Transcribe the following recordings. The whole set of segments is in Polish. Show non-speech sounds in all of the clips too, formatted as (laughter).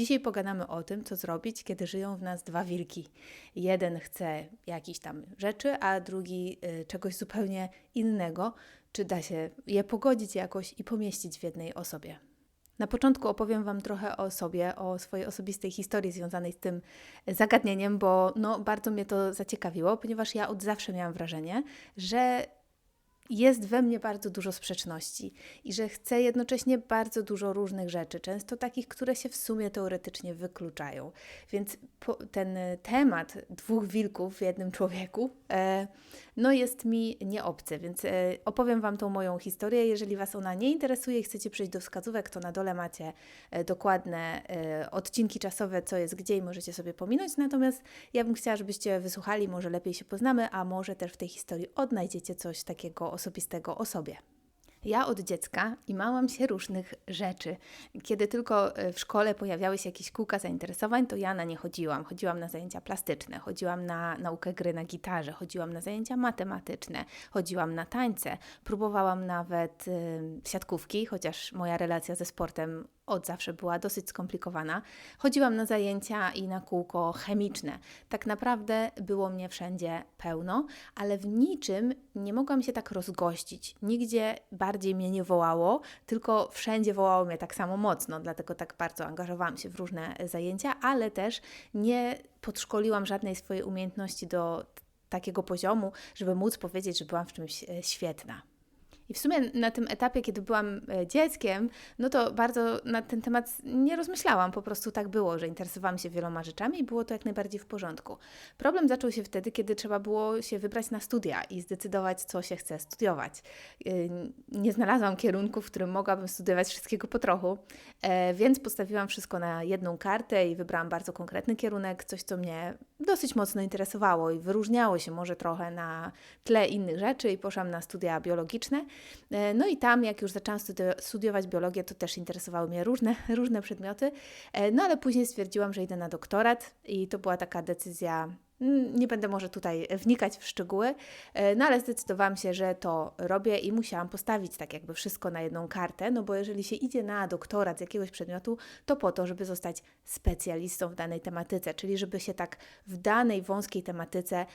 Dzisiaj pogadamy o tym, co zrobić, kiedy żyją w nas dwa wilki. Jeden chce jakichś tam rzeczy, a drugi y, czegoś zupełnie innego. Czy da się je pogodzić jakoś i pomieścić w jednej osobie? Na początku opowiem Wam trochę o sobie, o swojej osobistej historii związanej z tym zagadnieniem, bo no, bardzo mnie to zaciekawiło, ponieważ ja od zawsze miałam wrażenie, że jest we mnie bardzo dużo sprzeczności i że chcę jednocześnie bardzo dużo różnych rzeczy, często takich, które się w sumie teoretycznie wykluczają. Więc ten temat dwóch wilków w jednym człowieku e, no jest mi nieobcy, więc e, opowiem Wam tą moją historię. Jeżeli Was ona nie interesuje i chcecie przejść do wskazówek, to na dole macie e, dokładne e, odcinki czasowe, co jest gdzie i możecie sobie pominąć. Natomiast ja bym chciała, żebyście wysłuchali, może lepiej się poznamy, a może też w tej historii odnajdziecie coś takiego osobistego o sobie. Ja od dziecka imałam się różnych rzeczy. Kiedy tylko e, w szkole pojawiały się jakieś kółka zainteresowań, to ja na nie chodziłam. Chodziłam na zajęcia plastyczne, chodziłam na naukę gry na gitarze, chodziłam na zajęcia matematyczne, chodziłam na tańce, próbowałam nawet y, siatkówki, chociaż moja relacja ze sportem od zawsze była dosyć skomplikowana. Chodziłam na zajęcia i na kółko chemiczne. Tak naprawdę było mnie wszędzie pełno, ale w niczym nie mogłam się tak rozgościć. Nigdzie bardziej mnie nie wołało, tylko wszędzie wołało mnie tak samo mocno, dlatego tak bardzo angażowałam się w różne zajęcia, ale też nie podszkoliłam żadnej swojej umiejętności do takiego poziomu, żeby móc powiedzieć, że byłam w czymś e, świetna. I w sumie na tym etapie, kiedy byłam e, dzieckiem, no to bardzo na ten temat nie rozmyślałam. Po prostu tak było, że interesowałam się wieloma rzeczami i było to jak najbardziej w porządku. Problem zaczął się wtedy, kiedy trzeba było się wybrać na studia i zdecydować, co się chce studiować. E, nie znalazłam kierunku, w którym mogłabym studiować wszystkiego po trochu, e, więc postawiłam wszystko na jedną kartę i wybrałam bardzo konkretny kierunek, coś, co mnie dosyć mocno interesowało i wyróżniało się może trochę na tle innych rzeczy i poszłam na studia biologiczne. E, no i tam, jak już zaczęłam studiować biologię, to też interesowały mnie różne, (laughs) różne przedmioty. E, no ale później stwierdziłam, że idę na doktorat i to była taka decyzja mm, nie będę może tutaj wnikać w szczegóły, e, no ale zdecydowałam się, że to robię i musiałam postawić tak jakby wszystko na jedną kartę, no bo jeżeli się idzie na doktorat z jakiegoś przedmiotu, to po to, żeby zostać specjalistą w danej tematyce, czyli żeby się tak w danej wąskiej tematyce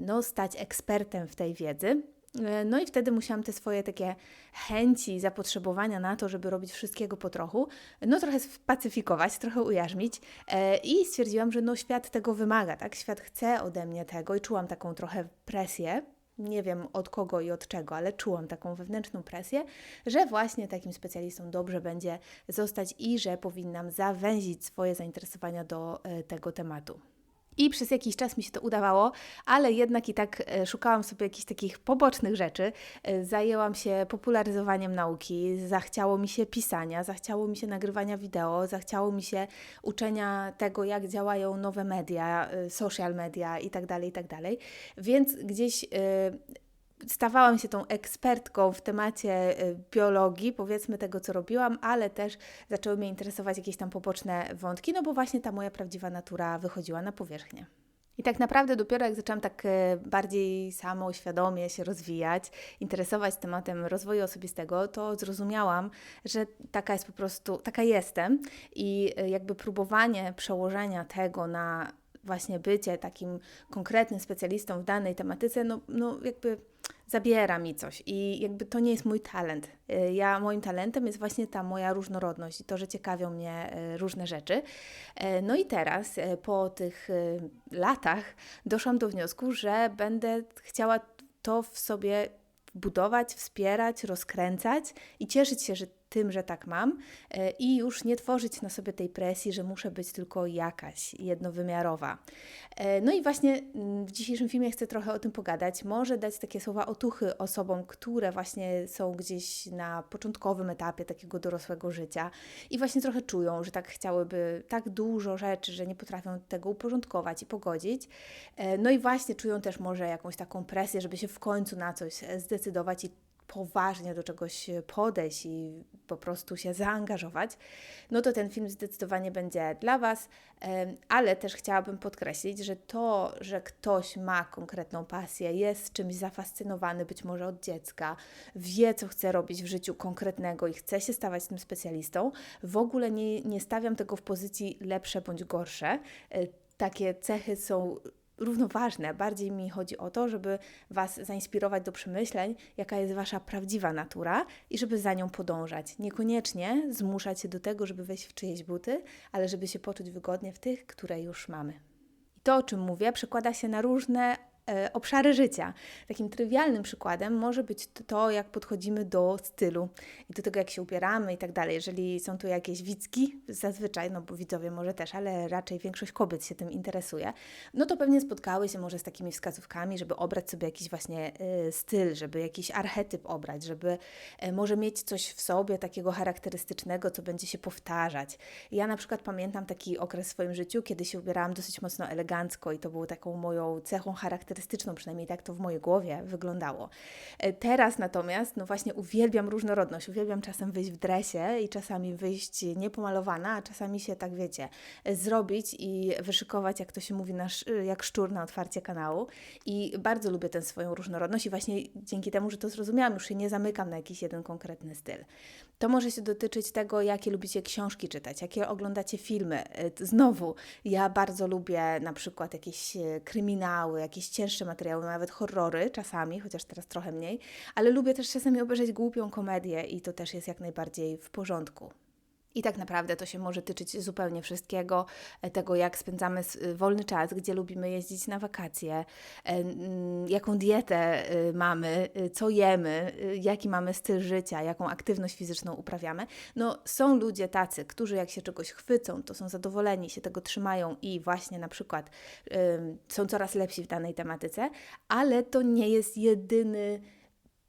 no, stać ekspertem w tej wiedzy. E, no i wtedy musiałam te swoje takie chęci, zapotrzebowania na to, żeby robić wszystkiego po trochu, no trochę spacyfikować, trochę ujarzmić e, i stwierdziłam, że no świat tego wymaga, tak? Świat chce ode mnie tego i czułam taką trochę presję, nie wiem od kogo i od czego, ale czułam taką wewnętrzną presję, że właśnie takim specjalistą dobrze będzie zostać i że powinnam zawęzić swoje zainteresowania do e, tego tematu. I przez jakiś czas mi się to udawało, ale jednak i tak e, szukałam sobie jakichś takich pobocznych rzeczy. E, zajęłam się popularyzowaniem nauki, zachciało mi się pisania, zachciało mi się nagrywania wideo, zachciało mi się uczenia tego, jak działają nowe media, e, social media itd., tak itd. Tak Więc gdzieś stawałam się tą ekspertką w temacie y, biologii, powiedzmy tego, co robiłam, ale też zaczęły mnie interesować jakieś tam poboczne wątki, no bo właśnie ta moja prawdziwa natura wychodziła na powierzchnię. I tak naprawdę dopiero jak zaczęłam tak y, bardziej samoświadomie się rozwijać, interesować tematem rozwoju osobistego, to zrozumiałam, że taka jest po prostu, taka jestem i y, jakby próbowanie przełożenia tego na właśnie bycie takim konkretnym specjalistą w danej tematyce, no, no jakby zabiera mi coś i jakby to nie jest mój talent. Y, ja, moim talentem jest właśnie ta moja różnorodność i to, że ciekawią mnie y, różne rzeczy. Y, no i teraz, po tych latach, doszłam do wniosku, że będę chciała to w sobie budować, wspierać, rozkręcać i cieszyć się, że tym, że tak mam e, i już nie tworzyć na sobie tej presji, że muszę być tylko jakaś jednowymiarowa. E, no i właśnie mm, w dzisiejszym filmie chcę trochę o tym pogadać. Może dać takie słowa otuchy osobom, które właśnie są gdzieś na początkowym etapie takiego dorosłego życia i właśnie trochę czują, że tak chciałyby tak dużo rzeczy, że nie potrafią tego uporządkować i pogodzić. E, no i właśnie czują też może jakąś taką presję, żeby się w końcu na coś zdecydować i poważnie do czegoś podejść i po prostu się zaangażować, no to ten film zdecydowanie będzie dla Was, ale też chciałabym podkreślić, że to, że ktoś ma konkretną pasję, jest czymś zafascynowany być może od dziecka, wie, co chce robić w życiu konkretnego i chce się stawać tym specjalistą, w ogóle nie, nie stawiam tego w pozycji lepsze bądź gorsze. E, takie cechy są równoważne. Bardziej mi chodzi o to, żeby Was zainspirować do przemyśleń, jaka jest Wasza prawdziwa natura i żeby za nią podążać. Niekoniecznie zmuszać się do tego, żeby wejść w czyjeś buty, ale żeby się poczuć wygodnie w tych, które już mamy. I to, o czym mówię, przekłada się na różne obszary życia. Takim trywialnym przykładem może być to, jak podchodzimy do stylu i do tego, jak się ubieramy i tak dalej. Jeżeli są tu jakieś widzki, zazwyczaj, no bo widzowie może też, ale raczej większość kobiet się tym interesuje, no to pewnie spotkały się może z takimi wskazówkami, żeby obrać sobie jakiś właśnie y, styl, żeby jakiś archetyp obrać, żeby y, może mieć coś w sobie takiego charakterystycznego, co będzie się powtarzać. Ja na przykład pamiętam taki okres w swoim życiu, kiedy się ubierałam dosyć mocno elegancko i to było taką moją cechą charakterystyczną charakterystyczną, przynajmniej tak to w mojej głowie wyglądało. E, teraz natomiast, no właśnie uwielbiam różnorodność, uwielbiam czasem wyjść w dresie i czasami wyjść niepomalowana, a czasami się tak wiecie, zrobić i wyszykować, jak to się mówi, na, jak szczur na otwarcie kanału. I bardzo lubię tę swoją różnorodność i właśnie dzięki temu, że to zrozumiałam, już się nie zamykam na jakiś jeden konkretny styl. To może się dotyczyć tego, jakie lubicie książki czytać, jakie oglądacie filmy. E, znowu, ja bardzo lubię na przykład jakieś e, kryminały, jakieś cięższe materiały, nawet horrory czasami, chociaż teraz trochę mniej, ale lubię też czasami obejrzeć głupią komedię i to też jest jak najbardziej w porządku. I tak naprawdę to się może tyczyć zupełnie wszystkiego, e, tego jak spędzamy e, wolny czas, gdzie lubimy jeździć na wakacje, e, jaką dietę mamy, co jemy, jaki mamy styl życia, jaką aktywność fizyczną uprawiamy. No, są ludzie tacy, którzy jak się czegoś chwycą, to są zadowoleni, się tego trzymają i właśnie na przykład są coraz lepsi w danej tematyce, ale to nie jest jedyny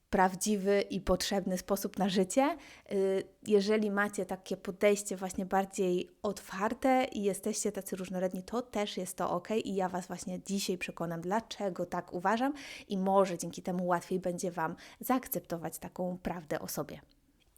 prawdziwy i potrzebny sposób na życie. Y, jeżeli macie takie podejście właśnie bardziej otwarte i jesteście tacy różnorodni, to też jest to ok i ja Was właśnie dzisiaj przekonam, dlaczego tak uważam i może dzięki temu łatwiej będzie Wam zaakceptować taką prawdę o sobie.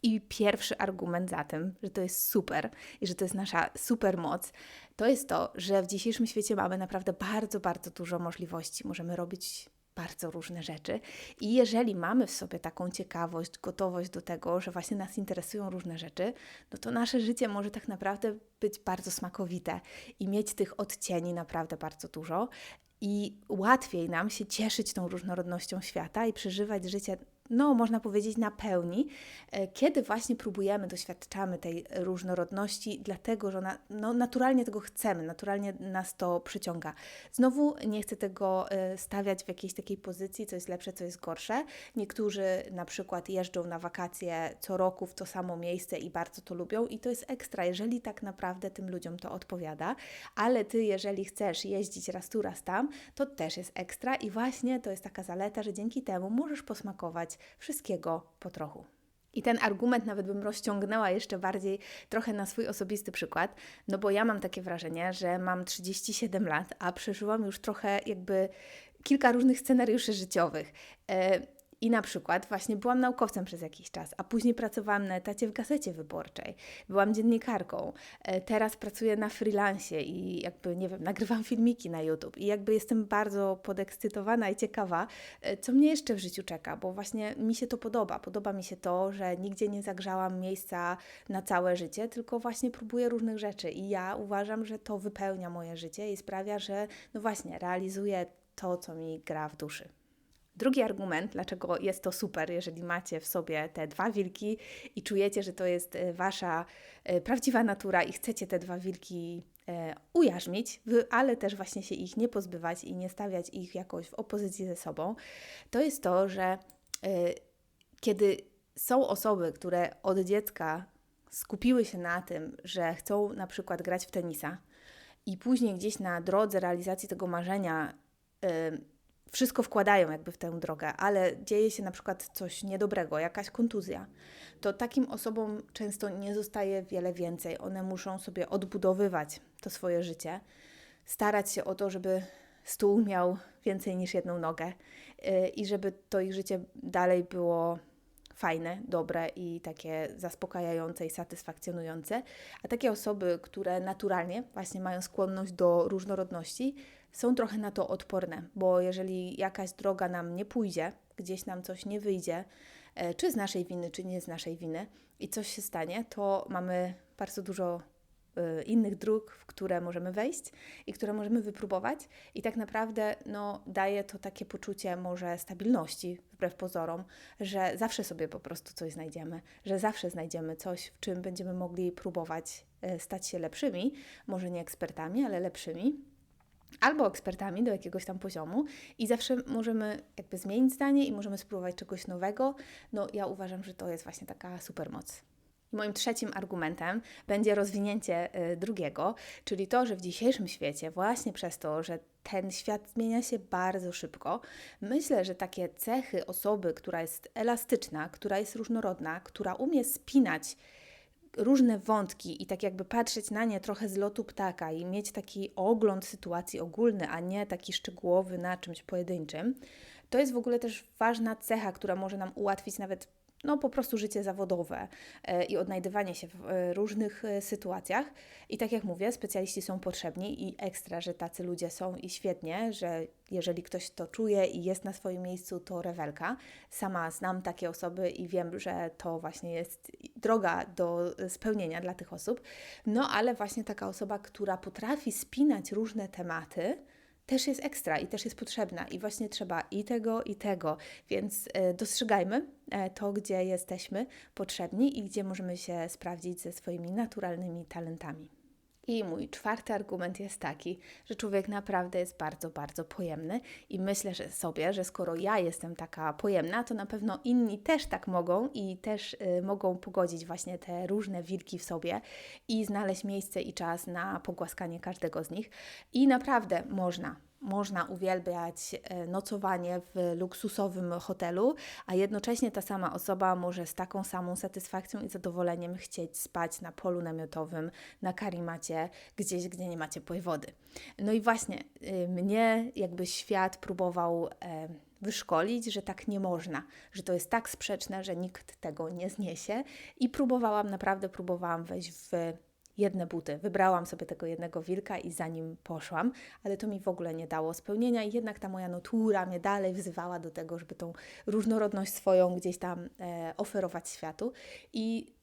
I pierwszy argument za tym, że to jest super i że to jest nasza super moc, to jest to, że w dzisiejszym świecie mamy naprawdę bardzo, bardzo dużo możliwości. Możemy robić bardzo różne rzeczy. I jeżeli mamy w sobie taką ciekawość, gotowość do tego, że właśnie nas interesują różne rzeczy, no to nasze życie może tak naprawdę być bardzo smakowite i mieć tych odcieni naprawdę bardzo dużo. I łatwiej nam się cieszyć tą różnorodnością świata i przeżywać życie no, można powiedzieć, na pełni, e, kiedy właśnie próbujemy, doświadczamy tej różnorodności, dlatego że na, no, naturalnie tego chcemy, naturalnie nas to przyciąga. Znowu nie chcę tego e, stawiać w jakiejś takiej pozycji, co jest lepsze, co jest gorsze. Niektórzy na przykład jeżdżą na wakacje co roku w to samo miejsce i bardzo to lubią, i to jest ekstra, jeżeli tak naprawdę tym ludziom to odpowiada, ale ty, jeżeli chcesz jeździć raz tu, raz tam, to też jest ekstra, i właśnie to jest taka zaleta, że dzięki temu możesz posmakować wszystkiego po trochu. I ten argument nawet bym rozciągnęła jeszcze bardziej trochę na swój osobisty przykład, no bo ja mam takie wrażenie, że mam 37 lat, a przeżyłam już trochę jakby kilka różnych scenariuszy życiowych. I na przykład właśnie byłam naukowcem przez jakiś czas, a później pracowałam na etacie w gazecie wyborczej. Byłam dziennikarką. E, teraz pracuję na freelancie i jakby, nie wiem, (laughs) nagrywam filmiki na YouTube i jakby jestem bardzo podekscytowana i ciekawa, e, co mnie jeszcze w życiu czeka, bo właśnie mi się to podoba. Podoba mi się to, że nigdzie nie zagrzałam miejsca na całe życie, tylko właśnie próbuję różnych rzeczy i ja uważam, że to wypełnia moje życie i sprawia, że no właśnie realizuję to, co mi gra w duszy. Drugi argument, dlaczego jest to super, jeżeli macie w sobie te dwa wilki i czujecie, że to jest e, wasza e, prawdziwa natura i chcecie te dwa wilki e, ujarzmić, ale też właśnie się ich nie pozbywać i nie stawiać ich jakoś w opozycji ze sobą, to jest to, że kiedy są osoby, które od dziecka skupiły się na tym, że chcą na przykład grać w tenisa i później gdzieś na drodze realizacji tego marzenia wszystko wkładają jakby w tę drogę, ale dzieje się na przykład coś niedobrego, jakaś kontuzja, to takim osobom często nie zostaje wiele więcej. One muszą sobie odbudowywać to swoje życie, starać się o to, żeby stół miał więcej niż jedną nogę yy, i żeby to ich życie dalej było fajne, dobre i takie zaspokajające i satysfakcjonujące, a takie osoby, które naturalnie właśnie mają skłonność do różnorodności, są trochę na to odporne, bo jeżeli jakaś droga nam nie pójdzie, gdzieś nam coś nie wyjdzie, e, czy z naszej winy, czy nie z naszej winy, i coś się stanie, to mamy bardzo dużo Y, innych dróg, w które możemy wejść i które możemy wypróbować. I tak naprawdę no, daje to takie poczucie może stabilności, wbrew pozorom, że zawsze sobie po prostu coś znajdziemy, że zawsze znajdziemy coś, w czym będziemy mogli próbować y, stać się lepszymi, może nie ekspertami, ale lepszymi. Albo ekspertami do jakiegoś tam poziomu, i zawsze możemy jakby zmienić zdanie i możemy spróbować czegoś nowego. No, ja uważam, że to jest właśnie taka supermoc. Moim trzecim argumentem będzie rozwinięcie y, drugiego, czyli to, że w dzisiejszym świecie, właśnie przez to, że ten świat zmienia się bardzo szybko, myślę, że takie cechy osoby, która jest elastyczna, która jest różnorodna, która umie spinać różne wątki i tak jakby patrzeć na nie trochę z lotu ptaka i mieć taki ogląd sytuacji ogólny, a nie taki szczegółowy na czymś pojedynczym, to jest w ogóle też ważna cecha, która może nam ułatwić nawet no, po prostu życie zawodowe e, i odnajdywanie się w e, różnych e, sytuacjach. I tak jak mówię, specjaliści są potrzebni i ekstra, że tacy ludzie są i świetnie, że jeżeli ktoś to czuje i jest na swoim miejscu, to rewelka. Sama znam takie osoby i wiem, że to właśnie jest droga do spełnienia dla tych osób. No, ale właśnie taka osoba, która potrafi spinać różne tematy, też jest ekstra i też jest potrzebna i właśnie trzeba i tego, i tego, więc e, dostrzegajmy e, to, gdzie jesteśmy potrzebni i gdzie możemy się sprawdzić ze swoimi naturalnymi talentami. I mój czwarty argument jest taki, że człowiek naprawdę jest bardzo, bardzo pojemny i myślę że sobie, że skoro ja jestem taka pojemna, to na pewno inni też tak mogą i też y, mogą pogodzić właśnie te różne wilki w sobie i znaleźć miejsce i czas na pogłaskanie każdego z nich. I naprawdę można można uwielbiać e, nocowanie w luksusowym hotelu, a jednocześnie ta sama osoba może z taką samą satysfakcją i zadowoleniem chcieć spać na polu namiotowym, na karimacie, gdzieś, gdzie nie ma ciepłej wody. No i właśnie y, mnie jakby świat próbował e, wyszkolić, że tak nie można, że to jest tak sprzeczne, że nikt tego nie zniesie i próbowałam, naprawdę próbowałam wejść w jedne buty. Wybrałam sobie tego jednego wilka i za nim poszłam, ale to mi w ogóle nie dało spełnienia i jednak ta moja natura mnie dalej wzywała do tego, żeby tą różnorodność swoją gdzieś tam e, oferować światu i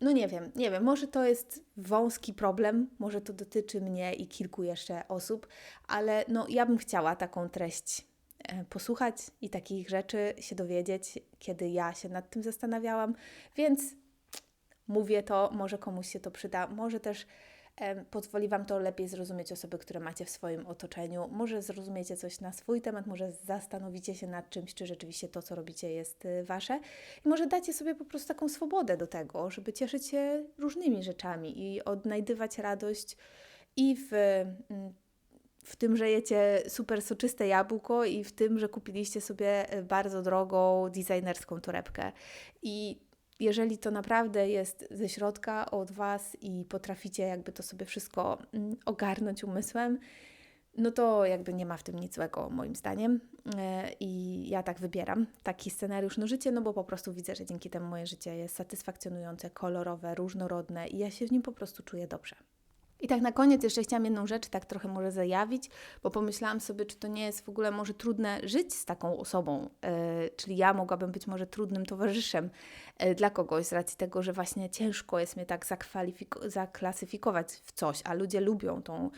no nie wiem, nie wiem, może to jest wąski problem, może to dotyczy mnie i kilku jeszcze osób, ale no ja bym chciała taką treść e, posłuchać i takich rzeczy się dowiedzieć, kiedy ja się nad tym zastanawiałam, więc mówię to, może komuś się to przyda, może też e, pozwoli Wam to lepiej zrozumieć osoby, które macie w swoim otoczeniu. Może zrozumiecie coś na swój temat, może zastanowicie się nad czymś, czy rzeczywiście to, co robicie, jest y, Wasze. I może dacie sobie po prostu taką swobodę do tego, żeby cieszyć się różnymi rzeczami i odnajdywać radość i w mm, w tym, że jecie super soczyste jabłko i w tym, że kupiliście sobie y, bardzo drogą designerską torebkę. I jeżeli to naprawdę jest ze środka od Was i potraficie jakby to sobie wszystko mm, ogarnąć umysłem, no to jakby nie ma w tym nic złego moim zdaniem. E, I ja tak wybieram taki scenariusz no życie, no bo po prostu widzę, że dzięki temu moje życie jest satysfakcjonujące, kolorowe, różnorodne i ja się w nim po prostu czuję dobrze. I tak na koniec jeszcze chciałam jedną rzecz tak trochę może zajawić, bo pomyślałam sobie, czy to nie jest w ogóle może trudne żyć z taką osobą, yy, czyli ja mogłabym być może trudnym towarzyszem yy, dla kogoś z racji tego, że właśnie ciężko jest mnie tak zaklasyfikować w coś, a ludzie lubią tą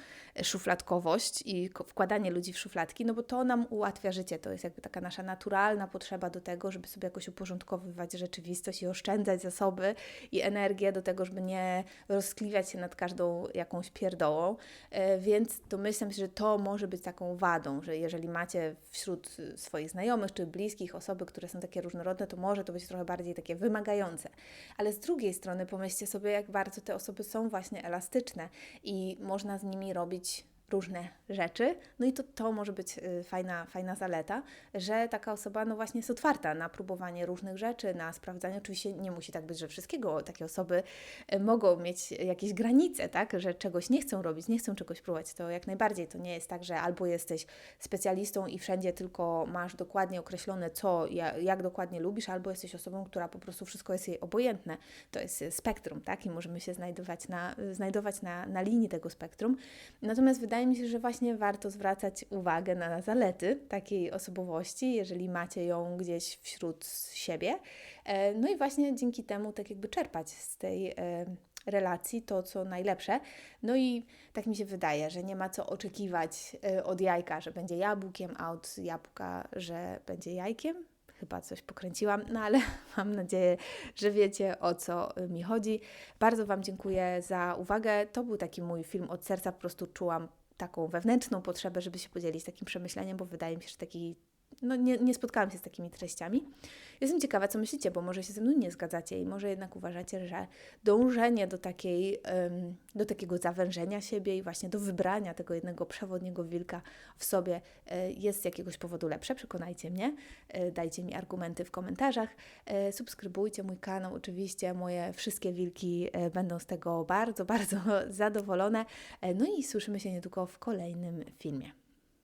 szufladkowość i wkładanie ludzi w szufladki, no bo to nam ułatwia życie, to jest jakby taka nasza naturalna potrzeba do tego, żeby sobie jakoś uporządkowywać rzeczywistość i oszczędzać zasoby i energię do tego, żeby nie rozkliwiać się nad każdą jak jakąś pierdołą, e, więc domyślam się, że to może być taką wadą, że jeżeli macie wśród swoich znajomych czy bliskich osoby, które są takie różnorodne, to może to być trochę bardziej takie wymagające. Ale z drugiej strony pomyślcie sobie, jak bardzo te osoby są właśnie elastyczne i można z nimi robić różne rzeczy. No i to, to może być y, fajna, fajna zaleta, że taka osoba no właśnie jest otwarta na próbowanie różnych rzeczy, na sprawdzanie. Oczywiście nie musi tak być, że wszystkiego. Takie osoby y, mogą mieć jakieś granice, tak, że czegoś nie chcą robić, nie chcą czegoś próbować. To jak najbardziej to nie jest tak, że albo jesteś specjalistą i wszędzie tylko masz dokładnie określone, co, ja- jak dokładnie lubisz, albo jesteś osobą, która po prostu wszystko jest jej obojętne. To jest spektrum, tak, i możemy się znajdować na, znajdować na, na linii tego spektrum. Natomiast wydaje mi się, że właśnie warto zwracać uwagę na zalety takiej osobowości, jeżeli macie ją gdzieś wśród siebie. E, No i właśnie dzięki temu tak jakby czerpać z tej e, relacji to, co najlepsze. No i tak mi się wydaje, że nie ma co oczekiwać e, od jajka, że będzie jabłkiem, a od jabłka, że będzie jajkiem. Chyba coś pokręciłam, no ale (laughs) mam nadzieję, że wiecie o co mi chodzi. Bardzo Wam dziękuję za uwagę. To był taki mój film od serca. Po prostu czułam taką wewnętrzną potrzebę, żeby się podzielić takim przemyśleniem, bo wydaje mi się, że taki. No, nie, nie spotkałam się z takimi treściami. Jestem ciekawa, co myślicie, bo może się ze mną nie zgadzacie i może jednak uważacie, że dążenie do, takiej, do takiego zawężenia siebie i właśnie do wybrania tego jednego przewodniego wilka w sobie e, jest z jakiegoś powodu lepsze. Przekonajcie mnie, e, dajcie mi argumenty w komentarzach. E, Subskrybujcie mój kanał, oczywiście moje wszystkie wilki będą z tego bardzo, (laughs) bardzo zadowolone. No i słyszymy się niedługo w kolejnym filmie.